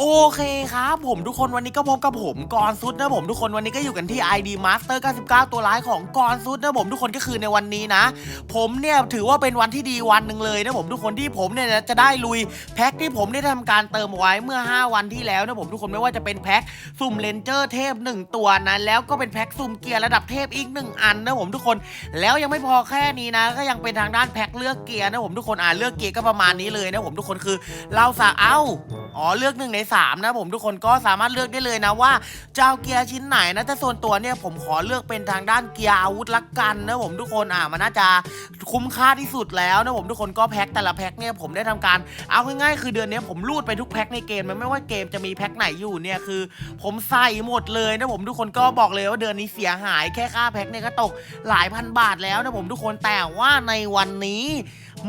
โอเคครับ ผมทุกคนวันนี้ก็พบกับผมกรซุดนะผมทุกคนวันนี้ก็อยู่กันที่ ID Master 99 ตัวร้ายของกรซุดนะผมทุกคนก็คือในวันนี้นะ ผมเนี่ยถือว่าเป็นวันที่ดีวันหนึ่งเลยนะผมทุกคนที่ผมเนี่ยจะได้ลุยแพ็คที่ผมได้ทำการเติมไว้เมื่อ 5 วันที่แล้วนะผมทุกคนไม่ว่าจะเป็นแพ็คสุ่มเลนเจอร์เทพ 1 ตัวนะแล้วก็เป็นแพ็คสุ่มเกียร์ระดับเทพอีก 1 อันนะผมทุกคน แล้วยังไม่พอแค่นี้นะ ก็ยังเป็นทางด้านแพ็คเลือกเกียร์นะผมทุกคนอ่าเลือกเกียร์ก็ประมาณนี้เลยนะผมทุกคนคือ เราสาเอ้าอ๋อเลือกหนึ่งในสามนะผมทุกคนก็สามารถเลือกได้เลยนะว่าจะเอาเกียร์ชิ้นไหนนะแต่ส่วนตัวเนี่ยผมขอเลือกเป็นทางด้านเกียร์อาวุธละกันนะผมทุกคนอ่ามันน่าจะคุ้มค่าที่สุดแล้วนะผมทุกคนก็แพ็คแต่ละแพ็คเนี่ยผมได้ทำการเอาง่ายๆคือเดือนนี้ผมรูดไปทุกแพ็คในเกมมันไม่ว่าเกมจะมีแพ็คไหนอยู่เนี่ยคือ ผมใส่หมดเลยนะผมทุกคนก็บอกเลยว่าเดือนนี้เสียหายแค่ค่าแพ็คเนี่ยก็ตกหลายพันบาทแล้วนะผมทุกคนแต่ว่าในวันนี้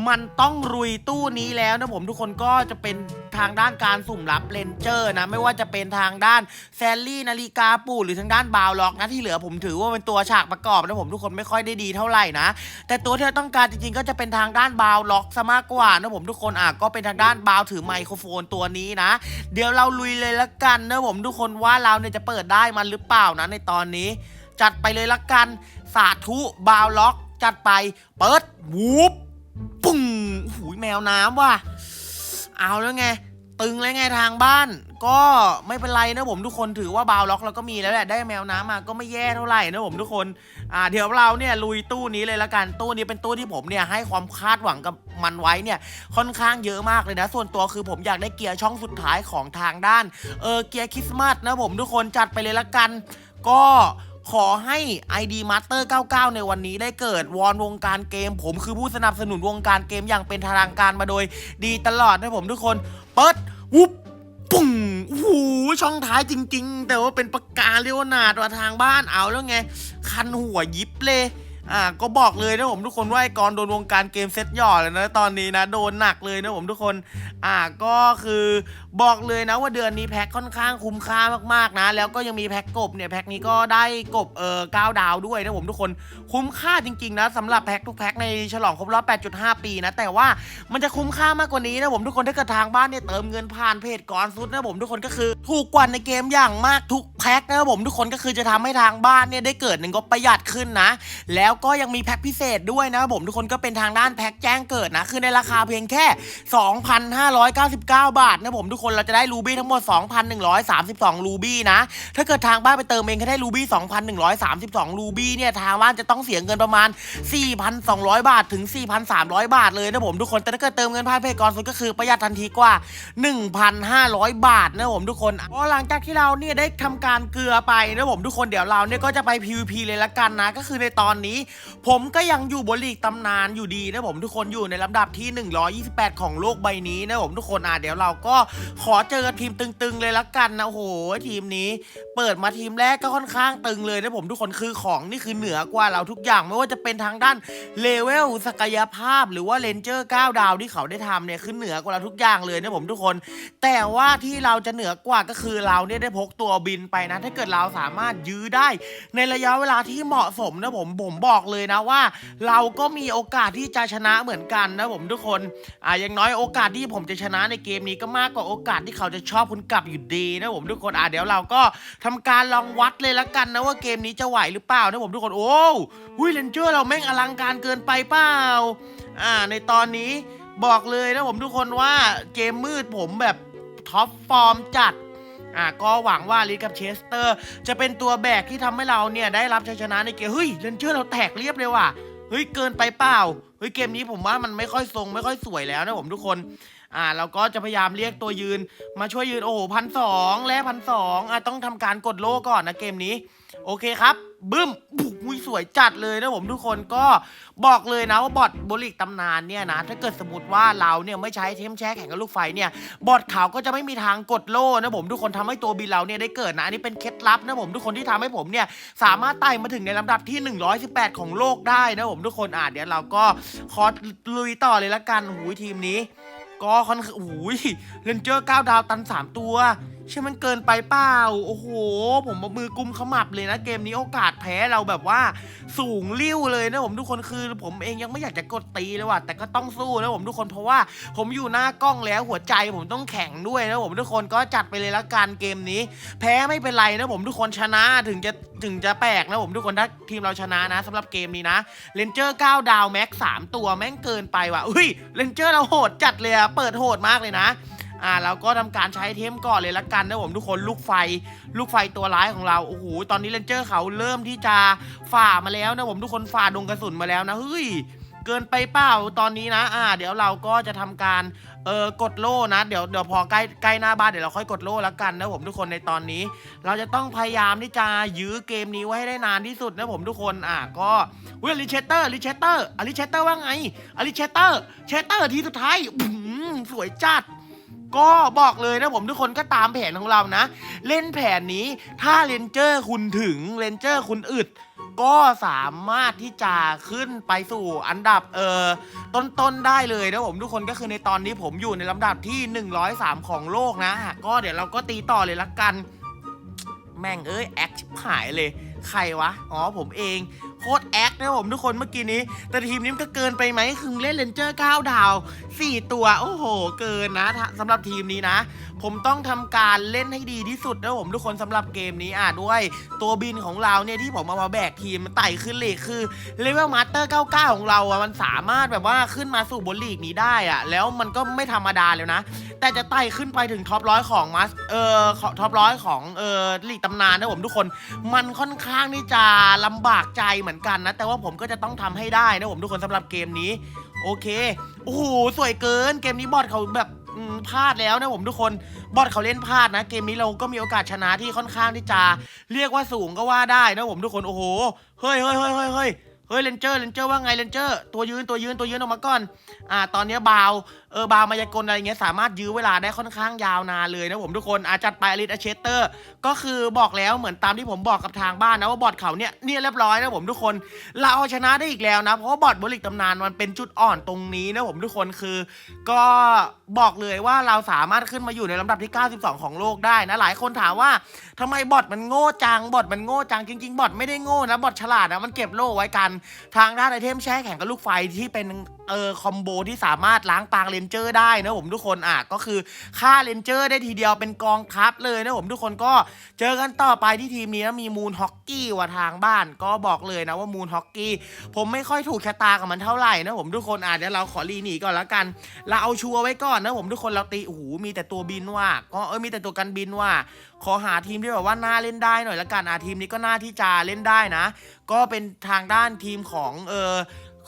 มันต้องรุยตู้นี้แล้วนะผมทุกคนก็จะเป็นทางด้านการสุ่มรับเลนเจอร์นะไม่ว่าจะเป็นทางด้านแซลลี่นาฬิกาปู่หรือทางด้านบาวล็อกนะที่เหลือผมถือว่าเป็นตัวฉากประกอบนะผมทุกคนไม่ค่อยได้ดีเท่าไหร่นะ แต่ตัวที่เราต้องการจริงๆก็จะเป็นทางด้านบาวล็อกซะมากกว่านะผมทุกคนอะก็เป็นทางด้านบาวถือไมโครโฟนตัวนี้นะ เดี๋ยวเราลุยเลยละกันนะผมทุกคนว่าเราเนี่ยจะเปิดได้มันหรือเปล่านะในตอนนี้ จัดไปเลยละกันสาธุบาวล็อก จัดไปเปิดวูบ ปุ้งหูยแมวน้ำว่ะ เอาแล้วไง ตึงแล้วไงทางบ้าน ก็ไม่เป็นไรนะผมทุกคนถือว่าบาวล็อกเราก็มีแล้วแหละได้แมวน้ำมาก็ไม่แย่เท่าไหร่นะผมทุกคนอ่าเดี๋ยวเราเนี่ยลุยตู้นี้เลยละกันตู้นี้เป็นตู้ที่ผมเนี่ยให้ความคาดหวังกับมันไว้เนี่ยค่อนข้างเยอะมากเลยนะ ส่วนตัวคือผมอยากได้เกียร์ช่องสุดท้ายของทางด้านเออเกียร์คริสต์มาสนะผมทุกคนจัดไปเลยละกัน ก็ ขอให้ ID Master 99 ในวันนี้ได้เกิดวอนวงการเกม ผมคือผู้สนับสนุนวงการเกมอย่างเป็นทางการมาโดย ดีตลอดนะผมทุกคน เปิดวุบปุ้งโอ้โหช่องท้ายจริง ๆ แต่ว่าเป็นปากกาเรียวนาดว่าทางบ้านเอาแล้วไง คันหัวยิบเลย อ่าก็บอกเลยนะผมทุกคนว่าไอ้กรโดนวงการเกมเซ็ตหย่อเลยนะตอนนี้นะโดนหนักเลยนะผมทุกคน อ่าก็คือบอกเลยนะว่าเดือนนี้แพ็คค่อนข้างคุ้มค่ามากๆนะ แล้วก็ยังมีแพ็คกบเนี่ยแพ็คนี้ก็ได้กบเออก้าดาวด้วยนะผมทุกคนคุ้มค่าจริงๆนะสำหรับแพ็คทุกแพ็คในฉลองครบรอบ 8.5 ปีนะแต่ว่ามันจะคุ้มค่ามากกว่านี้นะผมทุกคนถ้าเกิดทางบ้านเนี่ยเติมเงินผ่านเพจก่อนสุดนะผมทุกคนก็คือ ถูกกว่าในเกมอย่างมากทุกแพ็คนะผมทุกคนก็คือจะทำให้ทางบ้านเนี่ยได้เกิดหนึ่งก็ประหยัดขึ้นนะ แล้วก็ยังมีแพ็คพิเศษด้วยนะผมทุกคนก็เป็นทางด้านแพ็คแจ้งเกิดนะคือในราคาเพียงแค่ 2,599 บาทนะผมทุกคนเราจะได้รูบี้ทั้งหมด 2,132 รูบี้นะ ถ้าเกิดทางบ้านไปเติมเองก็ได้รูบี้ 2,132 รูบี้เนี่ยทางบ้านจะต้องเสียเงินประมาณ 4,200 บาทถึง 4,300 บาทเลยนะผมทุกคนแต่ถ้าเกิดเติมเงินผ่านเพจก่อนสุดก็คือประหยัดทันทีกว่า 1,500 บาทนะผมทุกคนเพราะหลังจากที่เราเนี่ยได้ทำการเกลือไปนะผมทุกคนเดี๋ยวเราเนี่ยก็จะไป PVP เลยละกันนะ ก็คือในตอนนี้ผมก็ยังอยู่บนลีกตำนานอยู่ดีนะผมทุกคนอยู่ในลำดับที่ 128 ของโลกใบนี้นะผมทุกคนอะเดี๋ยวเราก็ขอเจอทีมตึงๆเลยละกันนะโอ้โหทีมนี้ เปิดมาทีมแรกก็ค่อนข้างตึงเลยนะผมทุกคนคือของนี่คือเหนือกว่าเราทุกอย่างไม่ว่าจะเป็นทางด้านเลเวลศักยภาพ หรือว่าเลนเจอร์9ดาวที่เขาได้ทำเนี่ยคือเหนือกว่าเราทุกอย่างเลยนะผมทุกคน แต่ว่าที่เราจะเหนือกว่าก็คือเราเนี่ยได้พกตัวบินไปนะ ถ้าเกิดเราสามารถยื้อได้ ในระยะเวลาที่เหมาะสมนะผมผมบอกอกเลยนะว่า เราก็มีโอกาสที่จะชนะเหมือนกันนะผมทุกคนอ่าอย่างน้อยโอกาสที่ผมจะชนะในเกมนี้ก็มากกว่าโอกาสที่เขาจะชอบคุณกลับอยู่ดีนะผมทุกคนอ่าเดี๋ยวเราก็ทำการลองวัดเลยละกันนะว่าเกมนี้จะไหวหรือเปล่านะผมทุกคนโอ้หุยเลนเจอร์เราแม่งอลังการเกินไปเปล่าอ่าในตอนนี้บอกเลยนะผมทุกคนว่าเกมมืดผมแบบท็อปฟอร์มจัด อะก็หวังว่าลีกับเชสเตอร์ จะเป็นตัวแบกที่ทำให้เราเนี่ยได้รับชัยชนะในเกมเฮ้ยเลนเจอร์เราแตกเรียบเลยว่ะเฮ้ยเกินไปเปล่าเฮ้ยเกมนี้ผมว่ามันไม่ค่อยทรงไม่ค่อยสวยแล้วนะผมทุกคนอ่าเราก็จะพยายามเรียกตัวยืนมาช่วยยืนโอ้โหพันสองและพันสองอะต้องทำการกดโล่ก่อนนะเกมนี้ โอเคครับบึ้ม มุยสวยจัดเลยนะผมทุกคนก็บอกเลยนะว่าบอทบริกตำนานเนี่ยนะถ้าเกิดสมมติว่าเราเนี่ยไม่ใช้เทมแช่แข่งกับลูกไฟเนี่ยบอทขาวก็จะไม่มีทางกดโล่นะผมทุกคนทำให้ตัวบินเราเนี่ยได้เกิดนะอันนี้เป็นเคล็ดลับนะผมทุกคนที่ทำให้ผมเนี่ยสามารถไต่มาถึงในลำดับที่ 118 ของโลกได้นะผมทุกคนอะเดี๋ยวเราก็ขอลุยต่อเลยละกันหูยทีมนี้ ก็ค่อนข้างโอ้ยเรนเจอร์9ดาวตัน 3 ตัว ใช่มันเกินไปเปล่า โอ้โห ผมเอามือกุมขมับเลยนะเกมนี้โอกาสแพ้เราแบบว่าสูงริ้วเลยนะผมทุกคนคือ ผมเองยังไม่อยากจะกดตีเลยว่ะแต่ก็ต้องสู้นะผมทุกคนเพราะว่าผมอยู่หน้ากล้องแล้วหัวใจผมต้องแข็งด้วยนะผมทุกคนก็จัดไปเลยละกันเกมนี้ แพ้ไม่เป็นไรนะผมทุกคนชนะถึงจะถึงจะแปลกนะผมทุกคนถ้าทีมเราชนะนะสำหรับเกมนี้นะเลนเจอร์9ดาวแม็ก3ตัวแม่งเกินไปว่ะอุ้ยเลนเจอร์เราโหดจัดเลยอะเปิดโหดมากเลยนะ อ่าเราก็ทำการใช้เทมก่อนเลยละกันนะผมทุกคนลูกไฟ ลูกไฟตัวร้ายของเราโอ้โหตอนนี้เลนเจอร์เขาเริ่มที่จะฝ่ามาแล้วนะผมทุกคนฝ่าดงกระสุนมาแล้วนะเฮ้ยเกินไปเปล่าตอนนี้นะ อ่า เดี๋ยวเราก็จะทำการเออกดโล่นะ เดี๋ยวเดี๋ยวพอใกล้ใกล้หน้าบ้านเดี๋ยวเราค่อยกดโล่ละกันนะผมทุกคนในตอนนี้ เราจะต้องพยายามที่จะยื้อเกมนี้ไว้ให้ได้นานที่สุดนะผมทุกคนอ่าก็เวยลิเชเตอร์ลิเชเตอร์อลิเชเตอร์ว่าไงอลิเชเตอร์เชเตอร์ทีสุดท้ายสวยจัด ก็บอกเลยนะผมทุกคนก็ตามแผนของเรานะ เล่นแผนนี้ถ้าเลนเจอร์คุณถึงเลนเจอร์คุณอึด ก็สามารถที่จะขึ้นไปสู่อันดับเออต้นๆได้เลยนะผมทุกคนก็คือในตอนนี้ผมอยู่ในลำดับที่ 103 ของโลกนะ ก็เดี๋ยวเราก็ตีต่อเลยละกัน แม่งเอ้ยแอคชิบหายเลย ใครวะ อ๋อผมเอง โคตรแอคนะผมทุกคนเมื่อกี้นี้ แต่ทีมนี้มันก็เกินไปไหมคือเล่นเลนเจอร์ 9 ดาว 4 ตัว โอ้โห เกินนะถ้าสำหรับทีมนี้นะ ผมต้องทำการเล่นให้ดีที่สุดนะผมทุกคนสำหรับเกมนี้อะด้วย ตัวบินของเราเนี่ยที่ผมเอามาแบกทีมมันไต่ขึ้นเลยคือเลเวลมาสเตอร์99 ของเราอะมันสามารถแบบว่าขึ้นมาสู่บนลีกนี้ได้อะแล้วมันก็ไม่ธรรมดาแล้วนะ แต่จะไต่ขึ้นไปถึงท็อปร้อยของมัสเอ่อท็อปร้อยของเอ่อลีกตำนานนะผมทุกคน มันค่อนข้างที่จะลำบากใจเหมือนกันนะ แต่ว่าผมก็จะต้องทำให้ได้นะผมทุกคนสำหรับเกมนี้ โอเค โอ้โห สวยเกิน เกมนี้บอทเขาแบบพลาดแล้วนะผมทุกคน บอทเขาเล่นพลาดนะ เกมนี้เราก็มีโอกาสชนะที่ค่อนข้างที่จะเรียกว่าสูงก็ว่าได้นะผมทุกคน โอ้โห เฮ้ยเฮ้ยเฮ้ยเฮ้ยเฮ้ยเฮ้ยเลนเจอร์เลนเจอร์ว่าไงเลนเจอร์ตัวยืนตัวยืนตัวยืนออกมาก่อน อ่า ตอนนี้บาวเออบาวมายากลอะไรเงี้ยสามารถยื้อเวลาได้ค่อนข้างยาวนานเลยนะผมทุกคนอาจัดไปอลิสเชสเตอร์ ก็คือบอกแล้วเหมือนตามที่ผมบอกกับทางบ้านนะว่าบอทเขาเนี่ยเนี่ยเรียบร้อยนะผมทุกคน เราเอาชนะได้อีกแล้วนะ เพราะว่าบอทบริกตำนานมันเป็นจุดอ่อนตรงนี้นะผมทุกคนคือ ก็บอกเลยว่าเราสามารถขึ้นมาอยู่ในลำดับที่ 92 ของโลกได้นะหลายคนถามว่าทำไมบอทมันโง่จังบอทมันโง่จังจริง ๆ บอทไม่ได้โง่นะบอทฉลาดนะมันเก็บโล่ไว้กัน ทางด้านไอเทมแช่แข็งกับลูกไฟที่เป็นเออคอมโบที่สามารถล้างปางเลนเจอร์ได้นะผมทุกคนอะก็คือฆ่าเลนเจอร์ได้ทีเดียวเป็นกองทัพเลยนะผมทุกคนก็เจอกันต่อไปที่ทีมนี้มีมูนฮอกกี้ว่าทางบ้าน ก็บอกเลยนะว่ามูนฮอกกี้ผมไม่ค่อยถูกชะตากับมันเท่าไหร่นะผมทุกคนอะเดี๋ยวเราขอรีหนีก่อนละกัน เราเอาชัวร์ไว้ก่อนนะผมทุกคนเราตีโอ้โหมีแต่ตัวบินว่าก็เออมีแต่ตัวกันบินว่า ขอหาทีมที่แบบว่าน่าเล่นได้หน่อยละกันอะทีมนี้ก็น่าที่จะเล่นได้นะ ก็เป็นทางด้านทีมของเออ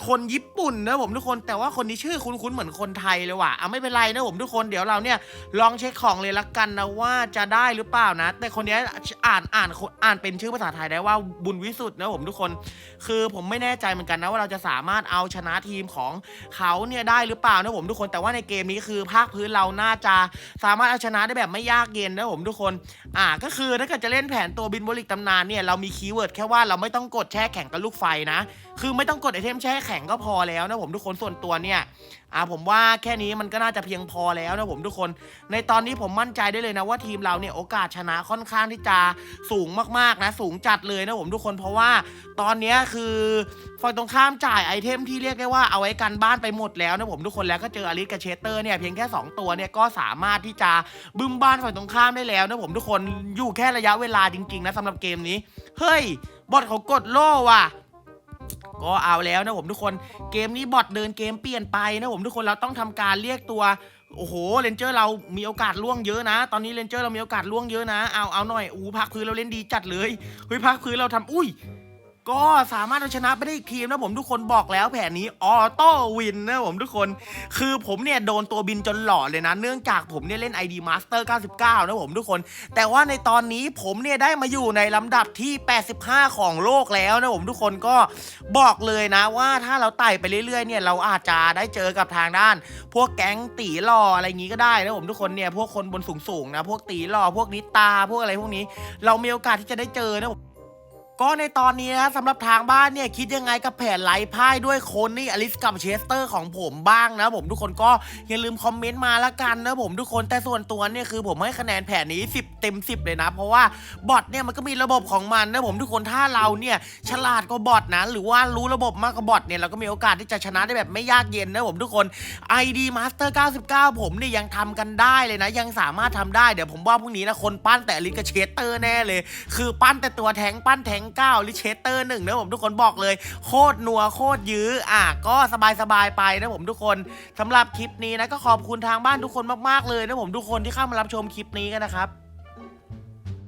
คนญี่ปุ่นนะผมทุกคนแต่ว่าคนนี้ชื่อคุ้นๆเหมือนคนไทยเลยว่ะอะไม่เป็นไรนะผมทุกคนเดี๋ยวเราเนี่ยลองเช็คของเลยละกันนะว่าจะได้หรือเปล่านะ แต่คนนี้อ่านอ่านอ่านเป็นชื่อภาษาไทยได้ว่าบุญวิสุทธ์นะผมทุกคน คือผมไม่แน่ใจเหมือนกันนะว่าเราจะสามารถเอาชนะทีมของเขาเนี่ยได้หรือเปล่านะผมทุกคน แต่ว่าในเกมนี้คือภาคพื้นเราน่าจะสามารถเอาชนะได้แบบไม่ยากเย็นนะผมทุกคน อ่าก็คือถ้าเกิดจะเล่นแผนตัวบินบริกตำนานเนี่ยเรามีคีย์เวิร์ดแค่ว่าเราไม่ต้องกดแช่แข็งกับลูกไฟนะ คือไม่ต้องกดไอเทมแช่แข็งก็พอแล้วนะผมทุกคนส่วนตัวเนี่ยอ่าผมว่าแค่นี้มันก็น่าจะเพียงพอแล้วนะผมทุกคน ในตอนนี้ผมมั่นใจได้เลยนะว่าทีมเราเนี่ยโอกาสชนะค่อนข้างที่จะสูงมากๆนะสูงจัดเลยนะผมทุกคนเพราะว่าตอนนี้คือฝั่งตรงข้ามจ่ายไอเทมที่เรียกได้ว่าเอาไว้กันบ้านไปหมดแล้วนะผมทุกคนแล้วก็เจออลิสกับเชสเตอร์เนี่ยเพียงแค่ 2 ตัวเนี่ยก็สามารถที่จะบึ้มบ้านฝั่งตรงข้ามได้แล้วนะผมทุกคนอยู่แค่ระยะเวลาจริงๆนะสำหรับเกมนี้ เฮ้ยบอทเขากดโล่ว่ะ ก็เอาแล้วนะผมทุกคนเกมนี้บอทเดินเกมเปลี่ยนไปนะผมทุกคนเราต้องทำการเรียกตัวโอ้โหเลนเจอร์เรามีโอกาสล่วงเยอะนะ ตอนนี้เลนเจอร์เรามีโอกาสล่วงเยอะนะเอาเอาหน่อยอู้พักพื้นเราเล่นดีจัดเลยเฮ้ยพักพื้นเราทำอุ้ย ก็สามารถเอาชนะไปได้อีกทีมนะผมทุกคนบอกแล้วแผนนี้ออโต้วินนะผมทุกคน คือผมเนี่ยโดนตัวบินจนหล่อเลยนะ เนื่องจากผมเนี่ยเล่น ID Master 99 นะผมทุกคน แต่ว่าในตอนนี้ผมเนี่ยได้มาอยู่ในลำดับที่ 85 ของโลกแล้วนะผมทุกคนก็บอกเลยนะว่าถ้าเราไต่ไปเรื่อยๆเนี่ยเราอาจจะได้เจอกับทางด้าน พวกแก๊งตีหล่ออะไรอย่างงี้ก็ได้นะผมทุกคนเนี่ยพวกคนบนสูงๆนะพวกตีหล่อพวกนิตาพวกอะไรพวกนี้ เรามีโอกาสที่จะได้เจอนะ ก็ในตอนนี้นะสำหรับทางบ้านเนี่ยคิดยังไงกับแผนไล่พ่ายด้วยโคนนี่อลิสกับเชสเตอร์ของผมบ้างนะผมทุกคนก็อย่าลืมคอมเมนต์มาละกันนะผมทุกคนแต่ส่วนตัวเนี่ยคือผมให้คะแนนแผนนี้ 10 เต็ม 10 เลยนะ เพราะว่าบอทเนี่ยมันก็มีระบบของมันนะผมทุกคนถ้าเราเนี่ยฉลาดกว่าบอทนะหรือว่ารู้ระบบมากกว่าบอทเนี่ยเราก็มีโอกาสที่จะชนะได้แบบไม่ยากเย็นนะผมทุกคน ID Master 99 ผมเนี่ยยังทำกันได้เลยนะ ยังสามารถทำได้เดี๋ยวผมว่าพรุ่งนี้นะคนปั้นแต่อลิสกับเชสเตอร์แน่เลย คือปั้นแต่ตัวแทงปั้นแทงเก้าลิเชสเตอร์หนึ่งนะผมทุกคนบอกเลย โคตรนัวโคตรยื้ออะก็สบายสบายๆไปนะผมทุกคนสำหรับคลิปนี้นะก็ขอบคุณทางบ้านทุกคนมากๆเลยนะผมทุกคนที่เข้ามารับชมคลิปนี้กันนะครับ